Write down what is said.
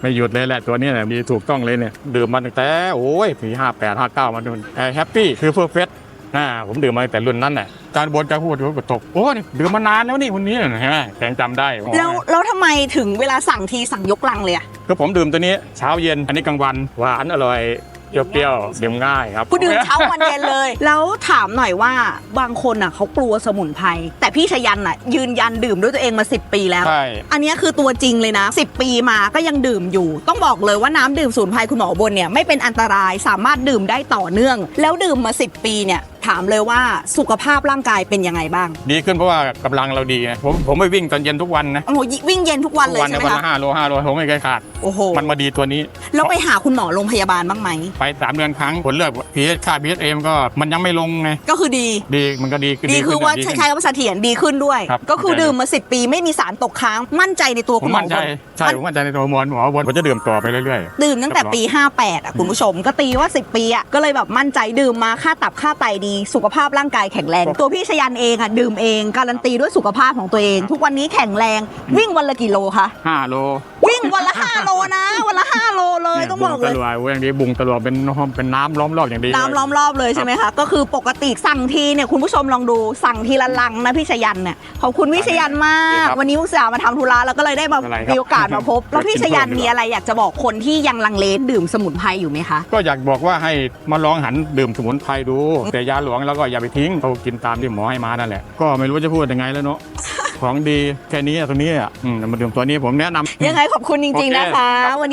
ไม่หยุดเลยแหละตัวนี้เนี่ยมีถูกต้องเลยเนี่ยดื่มมาตั้งแต่โอ้ยปีห้าแปดห้าเก้ามาจนแฮปปี้คือเพื่อเฟสอ่าผมดื่มมาตั้งแต่รุ่นนั้นแหละการบนการพูดก็ตกโอ้ยดื่มมานานแล้วนี่คนนี้นะฮะแกงจำได้แล้วแล้วทำไมถึงเวลาสั่งทีสั่งยกลังเลยอะคือผมดื่มตัวนี้เช้าเย็นอันนี้กลางวันหวานอร่อย เปรี้ยวๆดื่มง่ายครับกูดื่มเช้าวันเย็นเลย แล้วถามหน่อยว่าบางคนอะเขากลัวสมุนไพรแต่พี่ชยันอะ ยืนยันดื่มด้วยตัวเองมา 10 ปีแล้ว ใช่ อันเนี้ยคือตัวจริงเลยนะ 10 ปีมาก็ยังดื่มอยู่ ต้องบอกเลยว่าน้ำดื่มสมุนไพรคุณหมอบนเนี่ยไม่เป็นอันตรายสามารถดื่มได้ต่อเนื่อง แล้วดื่มมา 10 ปีเนี่ย ถามเลยว่าสุขภาพร่างกายเป็นยังไงบ้าง ดีขึ้นเพราะว่ากำลังเราดีไงผมผมไม่วิ่งตอนเย็นทุกวันนะโอ้โหวิ่งเย็นทุกวันทุเลกยวันใช่เนี่ยไหมวันละคะห้าโลห้าโลผมไม่เคยขาด โอ้โหมันมาดีตัวนี้แล้วไปหาคุณหมอโรงพยาบาลบ้างไหมไปสามเดือนครั้งผลเลือดพีเอสค่าพีเอสเอ็มก็มันยังไม่ลงไงก็คือดี ดีมันก็ดีขึ้นดีขึ้นคือว่าดีใช้ขึ้น ใช้คำว่าเสถียรดีขึ้นด้วย ครับก็คือใช่ดื่มมา10ปีไม่มีสารตกค้างมั่นใจในตัวผคุมณหมอมั่นใจบนใช่ผมมั่นใจในตัวมวลหมอบนผมจะดื่มต่อไปเรื่อย ดื่มตั้งแต่ปี 58อะคุณผู้ชม ก็ตีว่า 10 ปีอะก็เลยแบบมั่นใจดื่มมาค่าตับค่าไตดีสุขภาพร่างกายแข็งแรง ตัวพี่ชยันเองอะดื่มเองการันตีด้วยสุขภาพของตัวเอง ทุกวันนี้แข็งแรงวิ่งวันละกี่โลคะๆห้าโล วิ่งวันละ5โลนะวันละ5โลเลย ต้องบอกเลยบุงตะลวยเว้ยอย่างนี้บุงตะลวยเป็นน้ำเป็นน้ำล้อมรอบอย่างดีน้ำล้อมรอบเลยใช่ไหมคะก็คือปกติสั่งทีเนี่ยคุณผู้ชมลองดูสั่งทีละลังนะพี่ชยันเนี่ยขอบคุณพี่ชยันมาก วันนี้อุตส่าห์มาทำธุระแล้วก็เลยได้มามีโอกาสมาพบ แล้วพี่ชยันมีอะไรอยากจะบอกคนที่ยังลังเลดื่มสมุนไพรอยู่ไหมคะก็อยากบอกว่าให้มาลองหันดื่มสมุนไพรดู แต่ยาหลวงแล้วก็อย่าไปทิ้งเขากินตามที่หมอให้มานั่นแหละก็ไม่รู้จะพูดยังไงแล้วเนาะของดีแค่นี้อะตัวนี้อะอืมมาดื่มตัวนี้ผมแนะนำยังไงขอบคุณจริง ๆ นะคะวัน